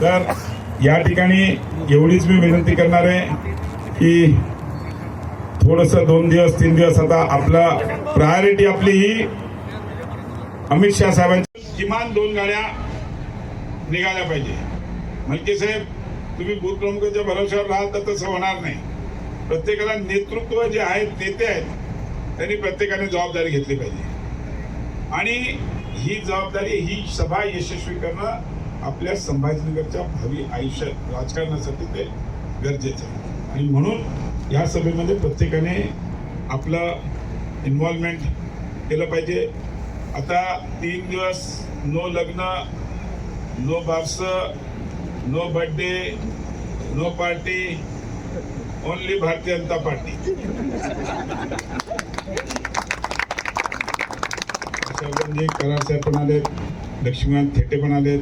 तर या ठिकाणी एवढीच मी विनंती करणार आहे की थोडस दोन दिवस तीन दिवस आता आपला प्रायोरिटी आपली ही अमित शहा साहेबांची. किमान दोन गाड्या निघाल्या पाहिजे. मलके साहेब तुम्ही बूथ प्रमुखांच्या भरोश्यावर राहाल तर तसं होणार नाही. प्रत्येकाला नेतृत्व जे आहेत नेते आहेत त्यांनी प्रत्येकाने जबाबदारी घेतली पाहिजे. आणि ही जबाबदारी ही सभा यशस्वी करणं आपल्या संभाजीनगरच्या भावी आयुष्यात राजकारणासाठी ते गरजेचं आहे. आणि म्हणून या सभेमध्ये प्रत्येकाने आपलं इन्व्हॉल्वमेंट केलं पाहिजे. आता तीन दिवस नो लग्न नो बारस no birthday no party only Bharatiya Janata Party. म्हणजे करार साहेब पण आलेत लक्ष्मीकांत थेटे पण आलेत.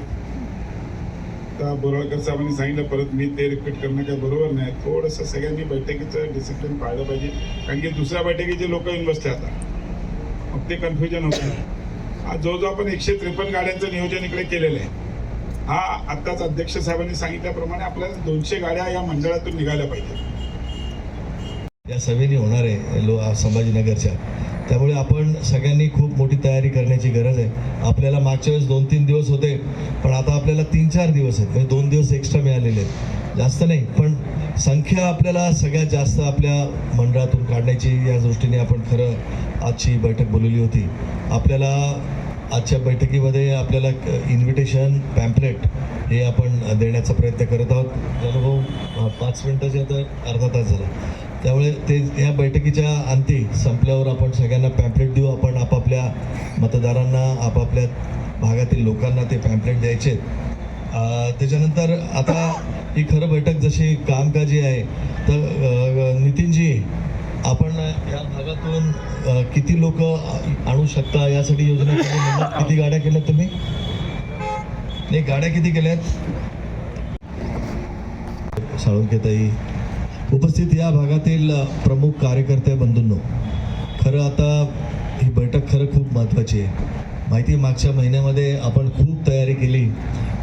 आता बोराळकर साहेबांनी सांगितलं परत मी ते रिपीट करणं काही बरोबर नाही. थोडंसं सगळ्यांनी बैठकीचं डिसिप्लिन पाळलं पाहिजे. कारण की दुसऱ्या बैठकीचे लोक येऊन बसले आता. मग ते कन्फ्युजन होतं. आज जवळजवळ आपण एकशे त्रेपन्न गाड्यांचं नियोजन इकडे केलेलं आहे. हा आत्ताच अध्यक्ष साहेबांनी सांगितल्याप्रमाणे आपल्याला दोनशे गाड्या या मंडळातून निघाल्या पाहिजेत. या सभेने होणार आहे लो संभाजीनगरच्या त्यामुळे आपण सगळ्यांनी खूप मोठी तयारी करण्याची गरज आहे. आपल्याला मागच्या वेळेस दोन तीन दिवस होते पण आता आपल्याला तीन चार दिवस आहेत. म्हणजे दोन दिवस एक्स्ट्रा मिळालेले आहेत. जास्त नाही पण संख्या आपल्याला सगळ्यात जास्त आपल्या मंडळातून काढण्याची या दृष्टीने आपण खरं आजची बैठक बोलवली होती. आपल्याला आजच्या बैठकीमध्ये आपल्याला इन्व्हिटेशन पॅम्पलेट हे आपण देण्याचा प्रयत्न करत आहोत. अनुभव पाच मिनटाचे आता अर्धा तास झाला. त्यामुळे ते या बैठकीच्या अंती संपल्यावर आपण सगळ्यांना पॅम्पलेट देऊ. आपण आपापल्या मतदारांना आपापल्या भागातील लोकांना ते पॅम्पलेट द्यायचे. त्याच्यानंतर आता ही खरं बैठक जशी कामकाजी आहे तर नितीनजी आपण या भागातून किती लोक आणू शकता? यासाठी योजना केली. किती गाड्या केल्यात तुम्ही? नाही गाड्या किती केल्यात? साळुंकेताई उपस्थित या भागातील प्रमुख कार्यकर्ते बंधूंनो खरं आता ही बैठक खरं खूप महत्त्वाची आहे. माहिती मागच्या महिन्यामध्ये आपण खूप तयारी केली.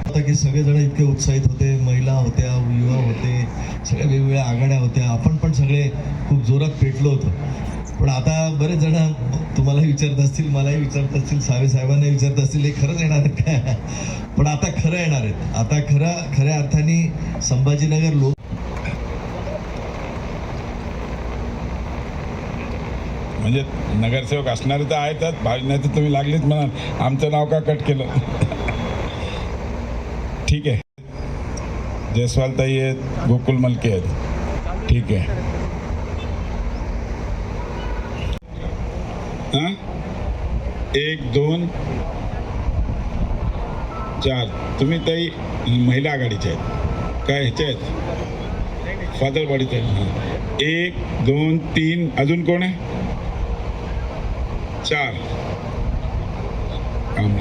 आता की सगळेजण इतके उत्साहित होते महिला होत्या युवा होते सगळ्या वेगवेगळ्या आघाड्या होत्या. आपण पण सगळे खूप जोरात पेटलो होतो. पण आता बरेच जण तुम्हालाही विचारत असतील मलाही विचारत असतील सावे साहेबांना विचारत असतील हे खरंच येणार आहेत काय पण आता खरं येणार आहेत. आता खरं खऱ्या अर्थाने संभाजीनगर लोक म्हणजे नगरसेवक असणारे तर आहेतच. भावी नाही तर तुम्ही लागलीच म्हणाल. आमचं नाव का कट केलं? ठीक आहे. जयस्वाल ताई आहेत गोकुल मलके आहेत. ठीक आहे. हां? एक दोन चार. तुम्ही ताई महिला आघाडीच्या आहेत. काय ह्याच्या आहेत? फादरवाडीच्या आहेत. एक दोन तीन. अजून कोण आहे? चार. काम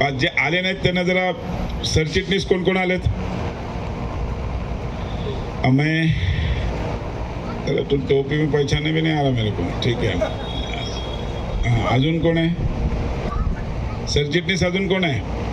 पाच जे आले नाहीत त्यांना जरा सरचिटणीस कोण कोण आलेत? अमय त्याला तुम टोपी मी पैशाने बी नाही आला मेरे को. ठीक आहे. अजून कोण आहे? सरचिटणीस अजून कोण आहे?